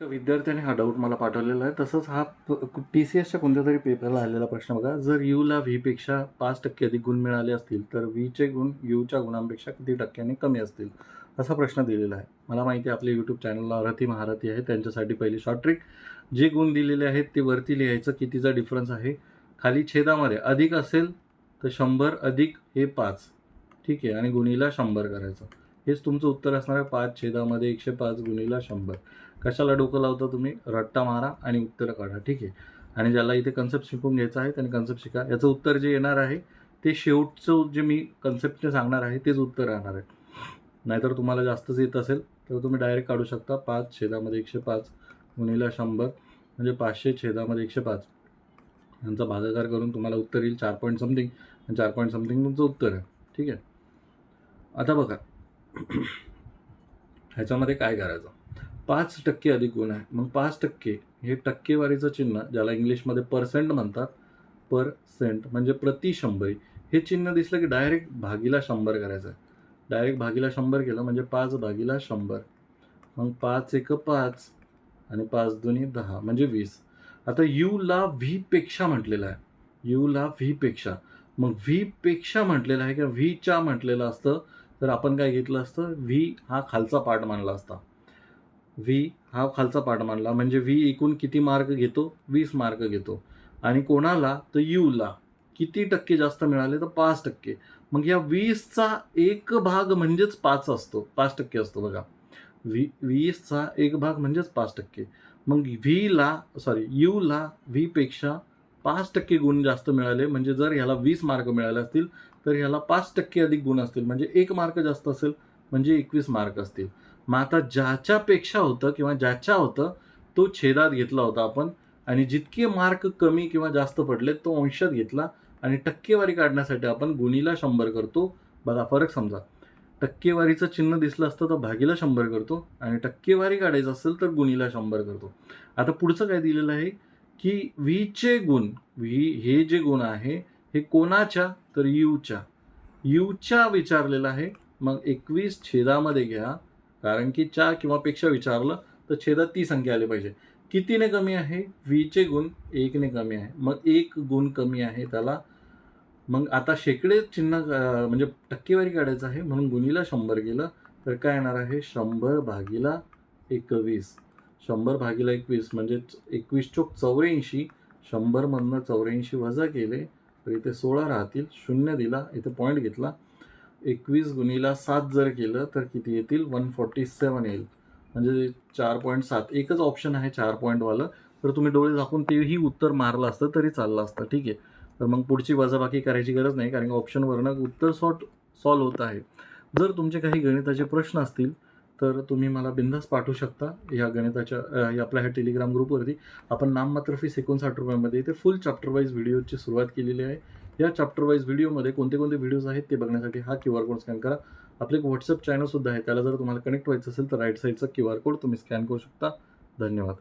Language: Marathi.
एका विद्यार्थ्याने हा डाऊट मला पाठवलेला आहे. तसंच हा टी सी एसच्या कोणत्या तरी पेपरला आलेला प्रश्न बघा. जर यूला व्हीपेक्षा पाच टक्के अधिक गुण मिळाले असतील तर व्हीचे गुण यूच्या गुणांपेक्षा किती टक्क्यांनी कमी असतील? असा प्रश्न दिलेला आहे. मला माहिती आहे आपल्या यूट्यूब चॅनलला रथी महारथी आहे. त्यांच्यासाठी पहिली शॉर्ट ट्रिक जे गुण दिलेले आहेत ते वरती लिहायचं कितीचा डिफरन्स आहे? खाली छेदामध्ये अधिक असेल तर शंभर अधिक हे पाच. ठीक आहे? आणि गुणीला शंभर करायचं. हेच तुमचं उत्तर असणार आहे पाच छेदामध्ये एकशे पाच गुणीला शंभर. कशाला डोकं लावता तुम्ही? रट्टा मारा आणि उत्तर काढा ठीक आहे? आणि ज्याला इथे कन्सेप्ट शिकून घ्यायचा आहे त्याने कन्सेप्ट शिका. याचं उत्तर जे येणार आहे ते शेवटचं जे मी कन्सेप्टने सांगणार आहे तेच उत्तर राहणार आहे. नाहीतर तुम्हाला जास्तच येत असेल तर तुम्ही डायरेक्ट काढू शकता. पाच छेदामध्ये एकशे पाच गुणीला शंभर म्हणजे पाचशे छेदामध्ये एकशे पाच. यांचा भागाकार करून तुम्हाला उत्तर येईल चार पॉईंट समथिंग चार पॉईंट समथिंग तुमचं उत्तर आहे ठीक आहे? आता बघा. ह्याच्यामध्ये काय करायचं? पाच टक्के अधिक गुण आहे. मग पाच टक्के हे टक्केवारीचं चिन्ह ज्याला इंग्लिशमध्ये पर्सेंट म्हणतात परसेंट म्हणजे प्रति शंभरी हे चिन्ह दिसलं की डायरेक्ट भागीला शंभर करायचं आहे. डायरेक्ट भागीला शंभर केलं म्हणजे पाच भागीला शंभर. मग पाच एक पाच आणि पाच दोन्ही दहा म्हणजे वीस. आता यूला व्हीपेक्षा म्हटलेलं आहे. यूला व्हीपेक्षा मग व्हीपेक्षा म्हटलेलं आहे किंवा व्हीच्या म्हटलेलं असतं तर आपण काय घेतलं असतं? व्ही हा खालचा पार्ट मानला असता. व्ही हा खालचा पार्ट मानला. म्हणजे व्ही एकूण किती मार्क घेतो? वीस मार्क घेतो. आणि कोणाला? तर यूला किती टक्के जास्त मिळाले तर पाच टक्के. मग या वीसचा एक भाग म्हणजेच पाच असतो. पाच टक्के असतो बघा. वी वीसचा एक भाग म्हणजेच पाच टक्के. मग व्हीला सॉरी यूला व्हीपेक्षा पाच टक्के गुण जास्त मिळाले. म्हणजे जर ह्याला वीस मार्क मिळाले असतील तर ह्याला पाच टक्के अधिक गुण असतील. म्हणजे एक मार्क जास्त असेल म्हणजे एकवीस मार्क असतील. मग आता ज्याच्यापेक्षा होतं किंवा ज्याच्या होतं तो छेदात घेतला होता आपण. आणि जितके मार्क कमी किंवा जास्त पडले तो अंशात घेतला. आणि टक्केवारी काढण्यासाठी आपण गुणीला शंभर करतो. बघा फरक समजा. टक्केवारीचं चिन्ह दिसलं असतं तर भागीला शंभर करतो. आणि टक्केवारी काढायचं असेल तर गुणीला शंभर करतो. आता पुढचं काय दिलेलं आहे? की व्हीचे गुण व्ही हे जे गुण आहे हे कोणाच्या? तर यूच्या यूच्या विचारलेलं आहे. मग एकवीस छेदामध्ये घ्या. कारण की च्या किंवा पेक्षा विचारलं तर छेदात ती संख्या आली पाहिजे. कितीने कमी आहे? व्हीचे गुण एकने कमी आहे. मग एक गुण कमी आहे त्याला. मग आता शेकडे चिन्ह म्हणजे टक्केवारी काढायचं आहे. म्हणून गुणीला शंभर गेलं. तर काय येणार आहे? शंभर भागीला एकवीस. शंभर भागीला एकवीस म्हणजे एकवीस चोक चौऱ्याऐंशी शंभरमधनं चौऱ्याऐंशी वजा केले तर इथे सोळा राहतील शून्य दिला इथे पॉईंट घेतला. एकवीस गुणीला सात जर केलं तर किती येतील? वन फॉर्टी सेवन येईल. म्हणजे चार पॉईंट सात एकच ऑप्शन आहे चार पॉईंटवालं तर तुम्ही डोळे झाकून तेही उत्तर मारलं असतं तरी चाललं असतं. ठीक आहे. तर मग पुढची वजाबाकी करायची गरज नाही कारण की ऑप्शनवरनं उत्तर सॉट सॉल्व होत आहे. जर तुमचे काही गणिताचे प्रश्न असतील तर तुम्ही मला बिंदास पाठवू शकता या गणिताच्या या आपल्या ह्या टेलिग्राम ग्रुपवरती आपण नाममात्र फीस एकोणसाठ रुपयामध्ये. इथे फुल चॅप्टर वाईज व्हिडिओची सुरुवात केलेली आहे. या चॅप्टर वाईज व्हिडिओमध्ये कोणते कोणते व्हिडिओज आहेत ते बघण्यासाठी हा क्यू आर कोड स्कॅन करा. आपले एक व्हॉट्सअप चॅनलसुद्धा आहे. त्याला जर तुम्हाला कनेक्ट व्हायचं असेल तर राईट साईडचा क्यू आर कोड तुम्ही स्कॅन करू शकता. धन्यवाद.